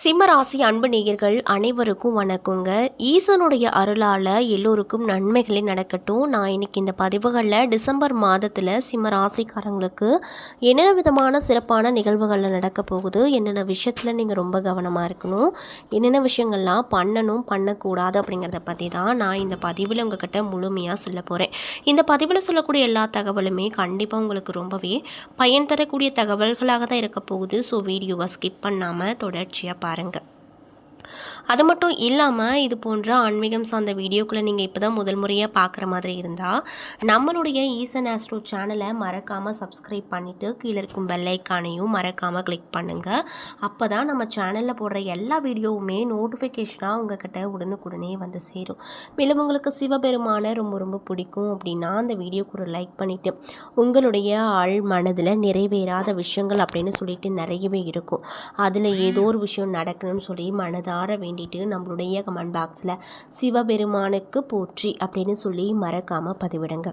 சிம்மராசி அன்பு நேயர்கள் அனைவருக்கும் வணக்கங்க. ஈசனுடைய அருளால் எல்லோருக்கும் நன்மைகளே நடக்கட்டும். நான் இன்னைக்கு இந்த பதிவுகளில் டிசம்பர் மாதத்தில் சிம்ம ராசிக்காரங்களுக்கு என்னென்ன விதமான சிறப்பான நிகழ்வுகளில் நடக்க போகுது என்னென்ன விஷயத்தில் நீங்கள் ரொம்ப கவனமாக இருக்கணும் என்னென்ன விஷயங்கள்லாம் பண்ணணும் பண்ணக்கூடாது அப்படிங்கிறத பற்றி தான் நான் இந்த பதிவில் உங்ககிட்ட முழுமையாக சொல்ல போகிறேன் இந்த பதிவில் சொல்லக்கூடிய எல்லா தகவலுமே கண்டிப்பாக உங்களுக்கு ரொம்பவே பயன் தரக்கூடிய தகவல்களாக தான் இருக்க போகுது. ஸோ வீடியோவை ஸ்கிப் பண்ணாமல் தொடர்ச்சியாக பாருங்கள் அது மட்டும் இல்லாமல் இது போன்ற ஆன்மீகம் சார்ந்த வீடியோக்களை நீங்கள் இப்போ தான் முதல் முறையாக பார்க்குற மாதிரி இருந்தால் நம்மளுடைய ஈசன் ஆஸ்ட்ரோ சேனலை மறக்காமல் சப்ஸ்கிரைப் பண்ணிவிட்டு கீழே இருக்கும் பெல்லைக்கானையும் மறக்காமல் கிளிக் பண்ணுங்கள் அப்போ தான் நம்ம சேனலில் போடுற எல்லா வீடியோவுமே நோட்டிஃபிகேஷனாக உங்ககிட்ட உடனுக்குடனே வந்து சேரும். மேலும் உங்களுக்கு சிவபெருமானை ரொம்ப ரொம்ப பிடிக்கும் அப்படின்னா அந்த வீடியோக்கு ஒரு லைக் பண்ணிவிட்டு உங்களுடைய ஆள் மனதில் நிறைவேறாத விஷயங்கள் அப்படின்னு சொல்லிட்டு நிறையவே இருக்கும். அதில் ஏதோ ஒரு விஷயம் நடக்கணும்னு சொல்லி மனதாக மனதார வேண்டிட்டு நம்மளுடைய கமெண்ட் பாக்ஸில் சிவபெருமானுக்கு போற்றி அப்படின்னு சொல்லி மறக்காமல் பதிவிடுங்க.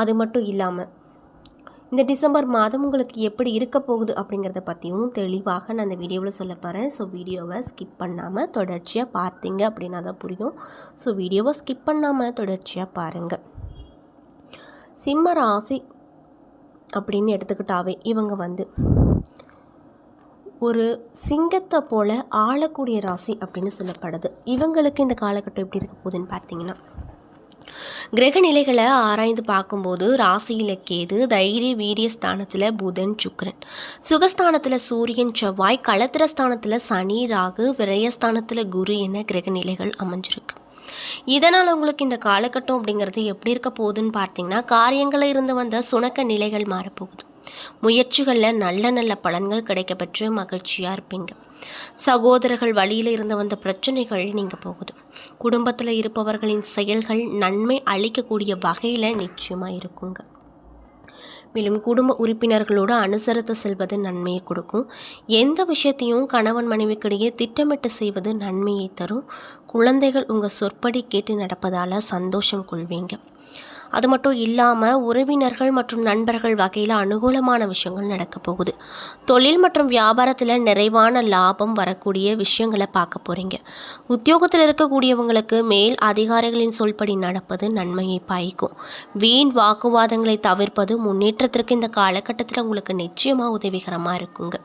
அது மட்டும் இல்லாமல் இந்த டிசம்பர் மாதம் உங்களுக்கு எப்படி இருக்க போகுது அப்படிங்கிறத பற்றியும் தெளிவாக நான் இந்த வீடியோவில் சொல்ல போகிறேன் ஸோ வீடியோவை ஸ்கிப் பண்ணாமல் தொடர்ச்சியாக பார்த்தீங்க அப்படின்னா தான் புரியும். ஸோ வீடியோவை ஸ்கிப் பண்ணாமல் தொடர்ச்சியாக பாருங்கள் சிம்ம ராசி அப்படின்னு எடுத்துக்கிட்டாவே இவங்க வந்து ஒரு சிங்கத்தை போல ஆளக்கூடிய ராசி அப்படின்னு சொல்லப்படுது. இவங்களுக்கு இந்த காலகட்டம் எப்படி இருக்க போகுதுன்னு பார்த்தீங்கன்னா கிரக நிலைகளை ஆராய்ந்து பார்க்கும்போது ராசியில் கேது தைரிய வீரிய ஸ்தானத்தில் புதன் சுக்கரன். சுகஸ்தானத்தில் சூரியன் செவ்வாய் களத்திரஸ்தானத்தில் சனி ராகு விரயஸ்தானத்தில் குரு என கிரக நிலைகள் அமைஞ்சிருக்கு. இதனால் உங்களுக்கு இந்த காலகட்டம் அப்படிங்கிறது எப்படி இருக்க போகுதுன்னு பார்த்தீங்கன்னா காரியங்களில் இருந்து வந்த சுணக்க நிலைகள் மாறப்போகுது. முயற்சிகளில் நல்ல நல்ல பலன்கள் கிடைக்கப்பெற்று மகிழ்ச்சியாக இருப்பீங்க. சகோதரர்கள் வழியில் இருந்து வந்த பிரச்சனைகள் நீங்கள் போகுது. குடும்பத்தில் இருப்பவர்களின் செயல்கள் நன்மை அளிக்கக்கூடிய வகையில் நிச்சயமாக இருக்குங்க. மேலும் குடும்ப உறுப்பினர்களோடு அனுசரித்து செல்வது நன்மையை கொடுக்கும். எந்த விஷயத்தையும் கணவன் மனைவிக்கிடையே திட்டமிட்டு செய்வது நன்மையை தரும். குழந்தைகள் உங்கள் சொற்படி கேட்டு நடப்பதால் சந்தோஷம் கொள்வீங்க. அது மட்டும் இல்லாமல் உறவினர்கள் மற்றும் நண்பர்கள் வகையில் அனுகூலமான விஷயங்கள் நடக்க போகுது. தொழில் மற்றும் வியாபாரத்தில் நிறைவான லாபம் வரக்கூடிய விஷயங்களை பார்க்க போகிறீங்க உத்தியோகத்தில் இருக்கக்கூடியவங்களுக்கு மேல் அதிகாரிகளின் சொல்படி நடப்பது நன்மையை பாய்க்கும் வீண் வாக்குவாதங்களை தவிர்ப்பது முன்னேற்றத்திற்கு இந்த காலகட்டத்தில் உங்களுக்கு நிச்சயமாக உதவிகரமாக இருக்குங்க.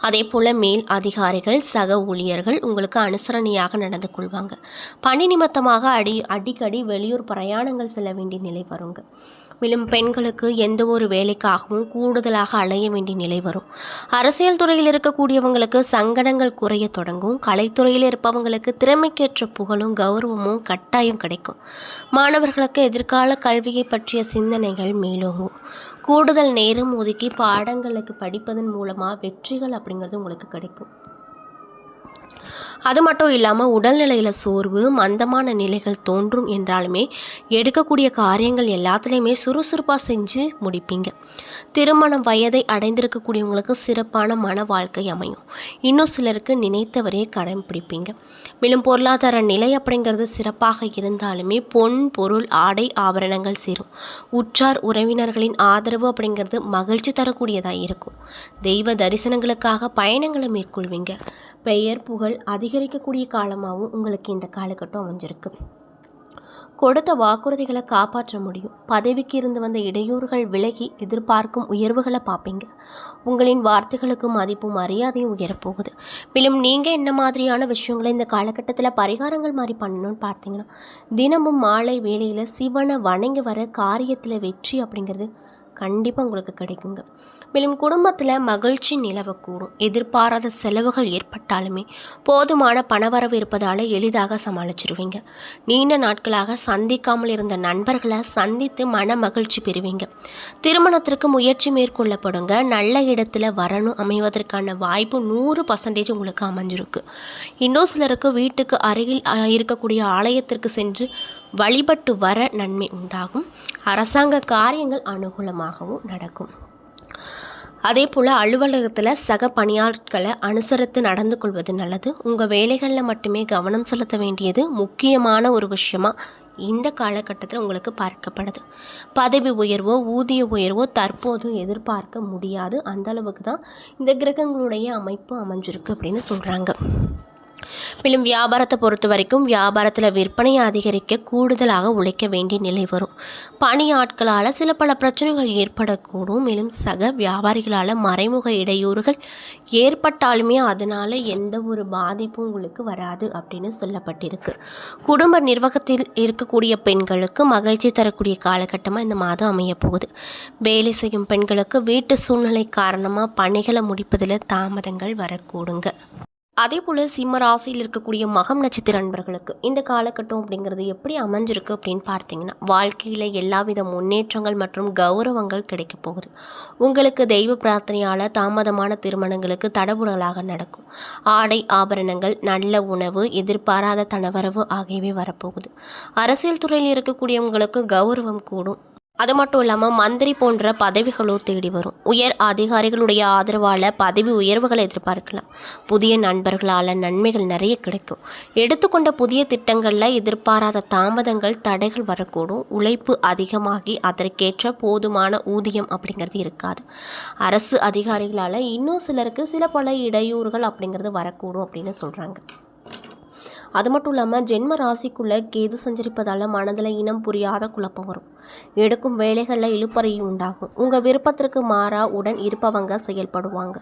அதே போல் மேல் அதிகாரிகள் சக ஊழியர்கள் உங்களுக்கு அனுசரணையாக நடந்து கொள்வாங்க. பணி நிமித்தமாக அடி அடிக்கடி வெளியூர் பிரயாணங்கள் செல்ல வேண்டிய நிலை வருங்க. மேலும் பெண்களுக்கு எந்த ஒரு வேலைக்காகவும் கூடுதலாக அலைய வேண்டிய நிலை வரும். அரசியல் துறையில் இருக்கக்கூடியவங்களுக்கு சங்கடங்கள் குறைய தொடங்கும். கலைத்துறையில் இருப்பவங்களுக்கு திறமைக்கேற்ற புகழும் கௌரவமும் கட்டாயம் கிடைக்கும். மாணவர்களுக்கு எதிர்கால கல்வியை பற்றிய சிந்தனைகள் மேலோங்கும். கூடுதல் நேரம் ஒதுக்கி பாடங்களுக்கு படிப்பதன் மூலமாக வெற்றிகள் அப்படிங்கிறது உங்களுக்கு கிடைக்கும். அது மட்டும் இல்லாமல் உடல்நிலையில் சோர்வு மந்தமான நிலைகள் தோன்றும் என்றாலுமே எடுக்கக்கூடிய காரியங்கள் எல்லாத்துலேயுமே சுறுசுறுப்பாக செஞ்சு முடிப்பீங்க. திருமணம் வயதை அடைந்திருக்கக்கூடியவங்களுக்கு சிறப்பான மன வாழ்க்கை அமையும். இன்னும் சிலருக்கு நினைத்தவரே கடன் பிடிப்பீங்க. மேலும் பொருளாதார நிலை அப்படிங்கிறது சிறப்பாக இருந்தாலுமே பொன் பொருள் ஆடை ஆபரணங்கள் சேரும். உற்றார் உறவினர்களின் ஆதரவு அப்படிங்கிறது மகிழ்ச்சி தரக்கூடியதாக இருக்கும். தெய்வ தரிசனங்களுக்காக பயணங்களை மேற்கொள்வீங்க. பெயர் புகழ் அதிகரிக்கக்கூடிய காலமாகவும் உங்களுக்கு இந்த காலகட்டம் அமைஞ்சிருக்கு. கொடுத்த வாக்குறுதிகளை காப்பாற்ற முடியும். பதவிக்கு இருந்து வந்த இடையூறுகள் விலகி எதிர்பார்க்கும் உயர்வுகளை பார்ப்பீங்க. உங்களின் வார்த்தைகளுக்கு மதிப்பும் மரியாதையும் உயரப்போகுது. மேலும் நீங்கள் என்ன மாதிரியான விஷயங்களை இந்த காலகட்டத்தில் பரிகாரங்கள் மாதிரி பண்ணணும்னு பார்த்தீங்கன்னா தினமும் மாலை வேளையில் சிவனை வணங்கி வர காரியத்தில் வெற்றி அப்படிங்கிறது கண்டிப்பாக உங்களுக்கு கிடைக்குங்க. மேலும் குடும்பத்தில் மகிழ்ச்சி நிலவக்கூடும் எதிர்பாராத செலவுகள் ஏற்பட்டாலுமே போதுமான பணவரவு இருப்பதால் எளிதாக சமாளிச்சிருவீங்க. நீண்ட நாட்களாக சந்திக்காமல் இருந்த நண்பர்களை சந்தித்து மன மகிழ்ச்சி பெறுவீங்க. திருமணத்திற்கு முயற்சி மேற்கொள்ளப்படுங்க. நல்ல இடத்துல வரணும் அமைவதற்கான வாய்ப்பு நூறு பர்சன்டேஜ் உங்களுக்கு அமைஞ்சிருக்கு. இன்னும் சிலருக்கு வீட்டுக்கு அருகில் இருக்கக்கூடிய ஆலயத்திற்கு சென்று வழிபட்டு வர நன்மை உண்டாகும். அரசாங்க காரியங்கள் அனுகூலமாகவும் நடக்கும். அதே போல் அலுவலகத்தில் சக பணியாட்களை அனுசரித்து நடந்து கொள்வது நல்லது. உங்கள் வேலைகளில் மட்டுமே கவனம் செலுத்த வேண்டியது முக்கியமான ஒரு விஷயமா இந்த காலகட்டத்தில் உங்களுக்கு பார்க்கப்படுது. பதவி உயர்வோ ஊதிய உயர்வோ தற்போது எதிர்பார்க்க முடியாது. அந்த அளவுக்கு தான் இந்த கிரகங்களுடைய அமைப்பு அமைஞ்சிருக்கு அப்படின்னு சொல்கிறாங்க மேலும் வியாபாரத்தை பொறுத்த வரைக்கும் வியாபாரத்தில் விற்பனையை அதிகரிக்க கூடுதலாக உழைக்க வேண்டிய நிலை வரும். பணி ஆட்களால் சில பல பிரச்சனைகள் ஏற்படக்கூடும். மேலும் சக வியாபாரிகளால் மறைமுக இடையூறுகள் ஏற்பட்டாலுமே அதனால் எந்த ஒரு பாதிப்பும் உங்களுக்கு வராது அப்படின்னு சொல்லப்பட்டிருக்கு. குடும்ப நிர்வாகத்தில் இருக்கக்கூடிய பெண்களுக்கு மகிழ்ச்சி தரக்கூடிய காலகட்டமாக இந்த மாதம் அமையப்போகுது வேலை செய்யும் பெண்களுக்கு வீட்டு சூழ்நிலை காரணமாக பணிகளை முடிப்பதில் தாமதங்கள் வரக்கூடுங்க. அதே போல் சிம்ம ராசியில் இருக்கக்கூடிய மகம் நட்சத்திர அன்பர்களுக்கு இந்த காலகட்டம் அப்படிங்கிறது எப்படி அமைஞ்சிருக்கு அப்படின்னு பார்த்தீங்கன்னா வாழ்க்கையில் எல்லாவித முன்னேற்றங்கள் மற்றும் கௌரவங்கள் கிடைக்க போகுது. உங்களுக்கு தெய்வ பிரார்த்தனையால் தாமதமான திருமணங்களுக்கு தடபுடலாக நடக்கும். ஆடை ஆபரணங்கள் நல்ல உணவு எதிர்பாராத தனவரவு ஆகியவை வரப்போகுது. அரசியல் துறையில் இருக்கக்கூடியவங்களுக்கு கௌரவம் கூடும். அது மட்டும் இல்லாமல் மந்திரி போன்ற பதவிகளோ தேடி வரும். உயர் அதிகாரிகளுடைய ஆதரவால் பதவி உயர்வுகளை எதிர்பார்க்கலாம். புதிய நண்பர்களால் நன்மைகள் நிறைய கிடைக்கும். எடுத்துக்கொண்ட புதிய திட்டங்களில் எதிர்பாராத தாமதங்கள் தடைகள் வரக்கூடும். உழைப்பு அதிகமாகி அதற்கேற்ற போதுமான ஊதியம் அப்படிங்கிறது இருக்காது. அரசு அதிகாரிகளால் இன்னும் சிலருக்கு சில பல இடையூறுகள் அப்படிங்கிறது வரக்கூடும் அப்படின்னு சொல்கிறாங்க அது மட்டும் இல்லாமல் ஜென்ம ராசிக்குள்ளே கேது சஞ்சரிப்பதால் மனதில் இனம் புரியாத குழப்பம் வரும். எடுக்கும் வேலைகளில் இழுப்பறையும் உண்டாகும். உங்கள் விருப்பத்திற்கு மாறா உடன் இருப்பவங்க செயல்படுவாங்க.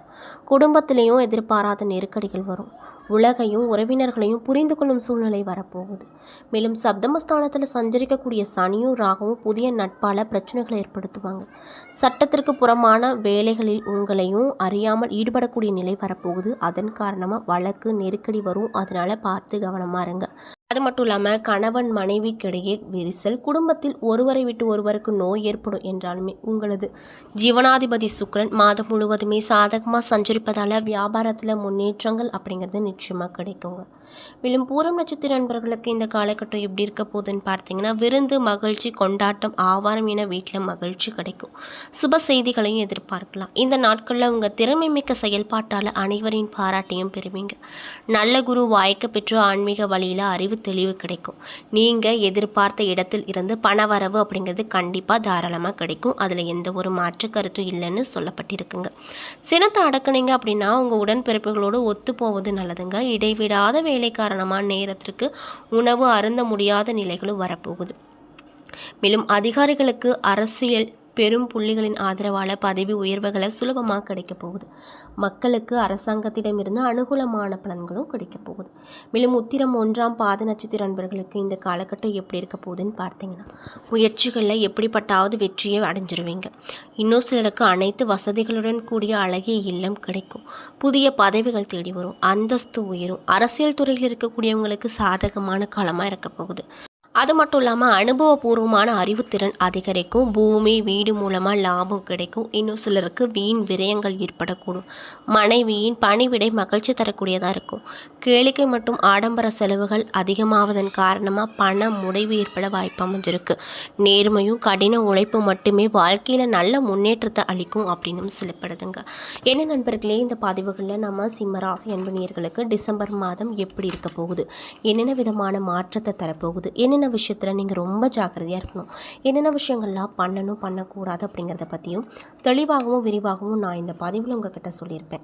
குடும்பத்திலையும் எதிர்பாராத நெருக்கடிகள் வரும். உலகையும் உறவினர்களையும் புரிந்து கொள்ளும் சூழ்நிலை வரப்போகுது. மேலும் சப்தமஸ்தானத்தில் சஞ்சரிக்கக்கூடிய சனியும் ராகவும் புதிய நட்பால் பிரச்சனைகளை ஏற்படுத்துவாங்க. சட்டத்திற்கு புறமான வேலைகளில் உங்களையும் அறியாமல் ஈடுபடக்கூடிய நிலை வரப்போகுது. அதன் காரணமாக வழக்கு நெருக்கடி வரும். அதனால் பார்த்து கவனமாக இருங்க. அது மட்டும் இல்லாமல் கணவன் மனைவிக்கிடையே விரிசல் குடும்பத்தில் ஒருவரை விட்டு ஒருவருக்கு நோய் ஏற்படும் என்றாலுமே உங்களது ஜீவனாதிபதி சுக்ரன் மாதம் முழுவதுமே சாதகமாக சஞ்சரிப்பதால் வியாபாரத்தில் முன்னேற்றங்கள் அப்படிங்கிறது நிச்சயமாக கிடைக்குங்க. மேலும் பூரம் நட்சத்திர நண்பர்களுக்கு இந்த காலகட்டம் எப்படி இருக்க போகுதுன்னு பார்த்தீங்கன்னா விருந்து மகிழ்ச்சி கொண்டாட்டம் ஆவாரம் என வீட்டில் மகிழ்ச்சி கிடைக்கும். சுப செய்திகளையும் எதிர்பார்க்கலாம். இந்த நாட்களில் உங்கள் திறமை மிக்க செயல்பாட்டால் அனைவரின் பாராட்டையும் பெறுவீங்க. நல்ல குரு வாய்க்க பெற்று ஆன்மீக வழியில் அறிவு தெளிவு கிடைக்கும். நீங்கள் எதிர்பார்த்த இடத்தில் இருந்து பணவரவு அப்படிங்கிறது கண்டிப்பாக தாராளமாக கிடைக்கும். அதில் எந்த ஒரு மாற்று கருத்தும் இல்லைன்னு சொல்லப்பட்டிருக்குங்க. சினத்தை அடக்குனீங்க அப்படின்னா உங்கள் உடன்பிறப்புகளோடு ஒத்து போவது நல்லதுங்க. இடைவிடாத வேலை காரணமாக நேரத்திற்கு உணவு அருந்த முடியாத நிலைகளும் வரப்போகுது. மேலும் அதிகாரிகளுக்கு அரசியல் பெரும் புள்ளிகளின் ஆதரவால் பதவி உயர்வுகளை சுலபமாக கிடைக்கப் போகுது. மக்களுக்கு அரசாங்கத்திடமிருந்து அனுகூலமான பலன்களும் கிடைக்கப் போகுது. மேலும் உத்திரம் ஒன்றாம் பாத நட்சத்திர அன்பர்களுக்கு இந்த காலகட்டம் எப்படி இருக்க போகுதுன்னு பார்த்தீங்கன்னா முயற்சிகளில் எப்படிப்பட்டாவது வெற்றியை அடைஞ்சிருவீங்க. இன்னும் சிலருக்கு அனைத்து வசதிகளுடன் கூடிய அழகிய இல்லம் கிடைக்கும். புதிய பதவிகள் தேடி வரும். அந்தஸ்து உயரும். அரசியல் துறையில் இருக்கக்கூடியவங்களுக்கு சாதகமான காலமாக இருக்க போகுது. அது மட்டும் இல்லாமல் அனுபவபூர்வமான அறிவுத்திறன் அதிகரிக்கும். பூமி வீடு மூலமாக லாபம் கிடைக்கும். இன்னும் சிலருக்கு வீண் விரயங்கள் ஏற்படக்கூடும். மனைவியின் பணிவிடை மகிழ்ச்சி தரக்கூடியதாக இருக்கும். கேளிக்கை மற்றும் ஆடம்பர செலவுகள் அதிகமாவதன் காரணமாக பண முடைவு ஏற்பட வாய்ப்பு அமைஞ்சிருக்கு. நேர்மையும் கடின உழைப்பு மட்டுமே வாழ்க்கையில் நல்ல முன்னேற்றத்தை அளிக்கும் அப்படின்னு சொல்லப்படுதுங்க. என்ன நண்பர்களே இந்த பதிவுகளில் நம்ம சிம்மராசி அன்பனியர்களுக்கு டிசம்பர் மாதம் எப்படி இருக்க போகுது? என்னென்ன விதமான மாற்றத்தை தரப்போகுது? என்னென்ன விஷயத்தில் நீங்கள் ரொம்ப ஜாக்கிரதையாக இருக்கணும்? என்னென்ன விஷயங்கள்லாம் பண்ணணும் பண்ணக்கூடாது அப்படிங்கிறத பற்றியும் தெளிவாகவும் விரிவாகவும் நான் இந்த பதிவில் உங்ககிட்ட சொல்லியிருப்பேன்.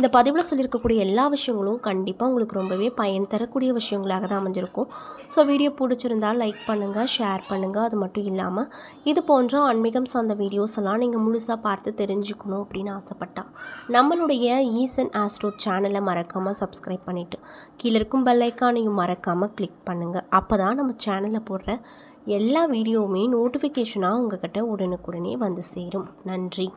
இந்த பதிவில் சொல்லியிருக்கக்கூடிய எல்லா விஷயங்களும் கண்டிப்பாக உங்களுக்கு ரொம்பவே பயன் தரக்கூடிய விஷயங்களாக தான் அமைஞ்சிருக்கும். ஸோ வீடியோ பிடிச்சிருந்தால் லைக் பண்ணுங்கள் ஷேர் பண்ணுங்கள் அது மட்டும் இல்லாமல் இது போன்ற ஆன்மீகம் சார்ந்த வீடியோஸ் எல்லாம் நீங்கள் முழுசாக பார்த்து தெரிஞ்சுக்கணும் அப்படின்னு ஆசைப்பட்டா நம்மளுடைய ஈசன் ஆஸ்ட்ரோ சேனலை மறக்காமல் சப்ஸ்கிரைப் பண்ணிவிட்டு கீழே இருக்கும் பெல்லைக்கானையும் மறக்காமல் கிளிக் பண்ணுங்கள் அப்போ தான் நம்ம சேனலில் போடுற எல்லா வீடியோவுமே நோட்டிஃபிகேஷனாக உங்கள்கிட்ட உடனுக்குடனே வந்து சேரும். நன்றி.